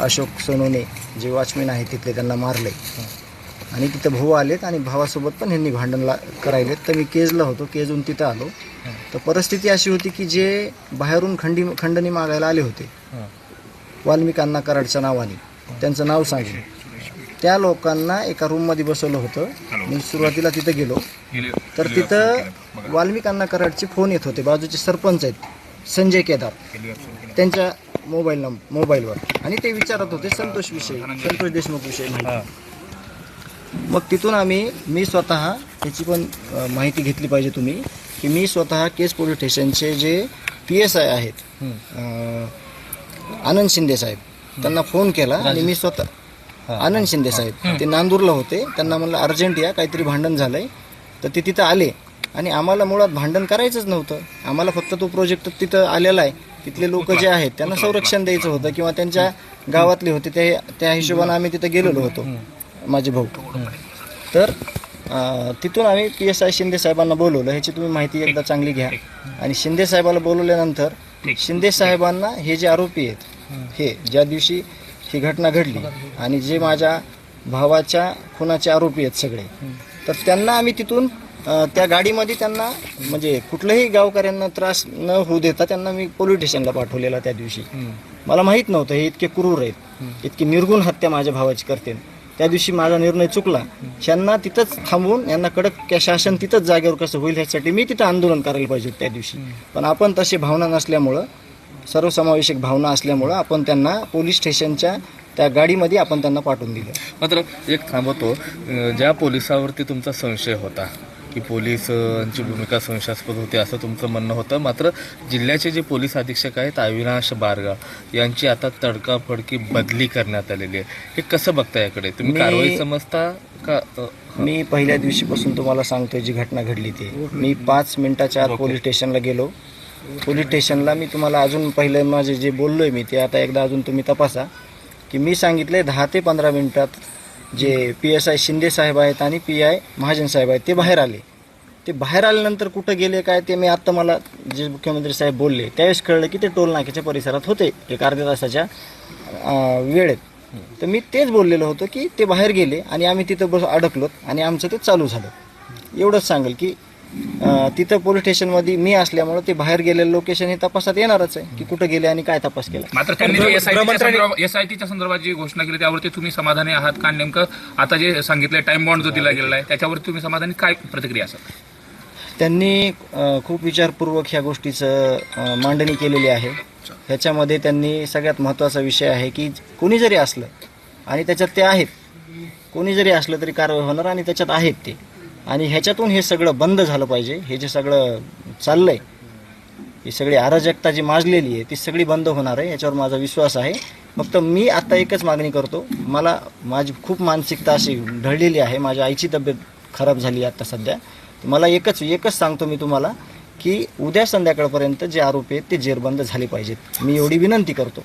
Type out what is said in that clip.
अशोक सोनवणे जे वॉचमॅन आहेत तिथले त्यांना मारले. आणि तिथं भाऊ आलेत आणि भावासोबत पण ह्यांनी भांडण ला करायलेत. तर मी केजला होतो केजहून तिथं आलो. तर परिस्थिती अशी होती की जे बाहेरून खंडी खंडणी मागायला आले होते वाल्मिकांना कराडच्या नावाने. त्यांचं नाव सांगितलं त्या लोकांना एका रूममध्ये बसवलं होतं. मी सुरुवातीला तिथं गेलो. तर तिथं वाल्मिकांना कराडचे फोन येत होते. बाजूचे सरपंच आहेत संजय केदार. त्यांच्या मोबाईल नंबर मोबाईलवर. आणि ते विचारत होते संतोष विषयी संतोष देशमुख विषयी माहिती. मग तिथून आम्ही मी स्वतः त्याची पण माहिती घेतली पाहिजे तुम्ही की मी स्वतः केस पोलीस स्टेशनचे जे पी एस आय आहेत आनंद शिंदे साहेब त्यांना फोन केला आणि मी स्वतः आनंद शिंदे साहेब ते नांदूरला होते त्यांना म्हणलं अर्जंट या काहीतरी भांडण झालंय. तर ते तिथं आले. आणि आम्हाला मुळात भांडण करायचंच नव्हतं. आम्हाला फक्त तो प्रोजेक्ट तिथं आलेला आहे. तिथले लोक जे आहेत त्यांना संरक्षण द्यायचं होतं किंवा त्यांच्या गावातले होते ते त्या हिशोबानं आम्ही तिथं गेलेलो होतो माझे भाऊ. तर तिथून आम्ही पी एस आय शिंदे साहेबांना बोलवलं. ह्याची तुम्ही माहिती एकदा चांगली घ्या. आणि शिंदे साहेबाला बोलवल्यानंतर शिंदे साहेबांना हे जे आरोपी आहेत हे ज्या दिवशी ही घटना घडली आणि जे माझ्या भावाच्या खुनाचे आरोपी आहेत सगळे तर त्यांना आम्ही तिथून त्या गाडीमध्ये त्यांना म्हणजे कुठल्याही गावकऱ्यांना त्रास न होऊ देता त्यांना मी पोलीस स्टेशनला पाठवलेला त्या दिवशी. मला माहीत नव्हतं हे इतके क्रूर आहेत. इतकी निर्गुण हत्या माझ्या भावाची करते. त्या दिवशी माझा निर्णय चुकला. यांना तिथंच थांबवून यांना कडक शासन तिथंच जागेवर कसं होईल ह्यासाठी मी तिथं आंदोलन करायला पाहिजे त्या दिवशी. पण आपण तशी भावना नसल्यामुळं सर्वसमावेशक भावना असल्यामुळं आपण त्यांना पोलीस स्टेशनच्या त्या गाडीमध्ये आपण त्यांना पाठवून दिलं. मात्र एक थांबवतो ज्या पोलिसावरती तुमचा संशय होता की पोलिसांची भूमिका संशयास्पद होती असं तुमचं म्हणणं होतं. मात्र जिल्ह्याचे जे पोलीस अधीक्षक आहेत अविनाश बारगाव यांची आता तडकाफडकी बदली करण्यात आलेली आहे. हे कसं बघता याकडे? तुम्ही कारवाई समजता का? मी पहिल्या दिवशीपासून तुम्हाला सांगतोय जी घटना घडली ती. मी पाच मिनिटाच्या आत पोलीस स्टेशनला गेलो. पोलीस स्टेशनला मी तुम्हाला अजून पहिलं माझे जे बोललोय मी ते आता एकदा अजून तुम्ही तपासा. की मी सांगितले दहा ते पंधरा मिनिटात जे पी एस आय शिंदे साहेब आहेत आणि पी आय महाजन साहेब आहेत ते बाहेर आले. ते बाहेर आल्यानंतर कुठं गेले काय ते मी आत्ता मला जे मुख्यमंत्री साहेब बोलले त्यावेळेस कळलं की ते टोल नाक्याच्या परिसरात होते एक अर्ध्या तासाच्या वेळेत. तर मी तेच बोललेलं होतं की ते बाहेर गेले आणि आम्ही तिथं बस अडकलोत आणि आमचं ते चालू झालं. एवढंच सांगेल की तिथं पोलीस स्टेशनमध्ये मी असल्यामुळं ते बाहेर गेलेलं लोकेशन हे तपासात येणारच आहे की कुठं गेले आणि काय तपास केला. मात्र त्यांनी जे एसआयटीच्या संदर्भात जी घोषणा केली त्यावरती तुम्ही समाधानी आहात का नेमकं? आता जे सांगितलंय टाइम बॉन्ड जो दिला गेलेला आहे त्याच्यावरती तुम्ही समाधानी काय प्रतिक्रिया असेल? त्यांनी अ, खूप विचारपूर्वक ह्या गोष्टीचं अ, मांडणी केलेली आहे. ह्याच्यामध्ये त्यांनी सगळ्यात महत्त्वाचा विषय आहे की कोणी जरी असलं आणि त्याच्यात ते आहेत कोणी जरी असलं तरी कारवाई होणार आणि त्याच्यात आहेत ते. आणि ह्याच्यातून हे सगळं बंद झालं पाहिजे. हे जे सगळं चाललंय ही सगळी अराजकता जी माजलेली आहे ती सगळी बंद होणार आहे याच्यावर माझा विश्वास आहे. फक्त मी आता एकच मागणी करतो. मला माझी खूप मानसिकता अशी ढळलेली आहे. माझ्या आईची तब्येत खराब झाली आता सध्या. मला एकच एकच सांगतो मी तुम्हाला की उद्या संध्याकाळपर्यंत जे आरोपी आहेत ते जेरबंद झाले पाहिजेत. मी एवढी विनंती करतो.